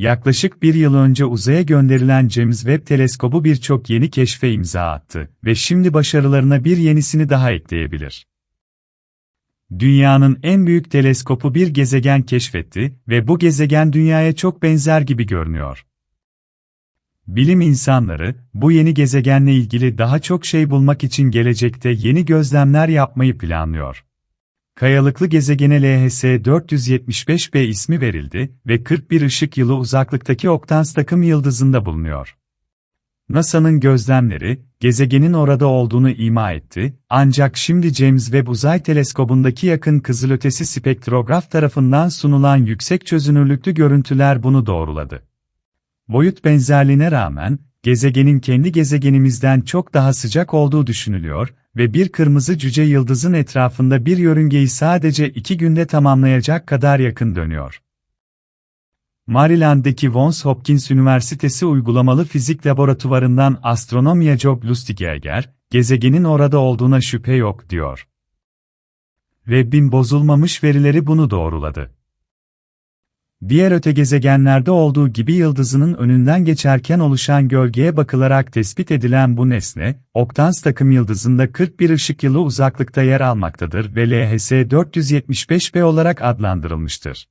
yaklaşık bir yıl önce uzaya gönderilen James Webb Teleskobu birçok yeni keşfe imza attı ve şimdi başarılarına bir yenisini daha ekleyebilir. Dünyanın en büyük teleskopu bir gezegen keşfetti ve bu gezegen Dünya'ya çok benzer gibi görünüyor. Bilim insanları, bu yeni gezegenle ilgili daha çok şey bulmak için gelecekte yeni gözlemler yapmayı planlıyor. Kayalıklı gezegene LHS 475b ismi verildi ve 41 ışık yılı uzaklıktaki Oktans takım yıldızında bulunuyor. NASA'nın gözlemleri, gezegenin orada olduğunu ima etti, ancak şimdi James Webb Uzay Teleskobu'ndaki yakın kızılötesi spektrograf tarafından sunulan yüksek çözünürlüklü görüntüler bunu doğruladı. Boyut benzerliğine rağmen, gezegenin kendi gezegenimizden çok daha sıcak olduğu düşünülüyor ve bir kırmızı cüce yıldızın etrafında bir yörüngeyi sadece iki günde tamamlayacak kadar yakın dönüyor. Maryland'daki Johns Hopkins Üniversitesi Uygulamalı Fizik Laboratuvarından astronomiya Job Lustiger, gezegenin orada olduğuna şüphe yok diyor. Webb'in bozulmamış verileri bunu doğruladı. Diğer öte gezegenlerde olduğu gibi yıldızının önünden geçerken oluşan gölgeye bakılarak tespit edilen bu nesne, Oktans takım yıldızında 41 ışık yılı uzaklıkta yer almaktadır ve LHS 475b olarak adlandırılmıştır.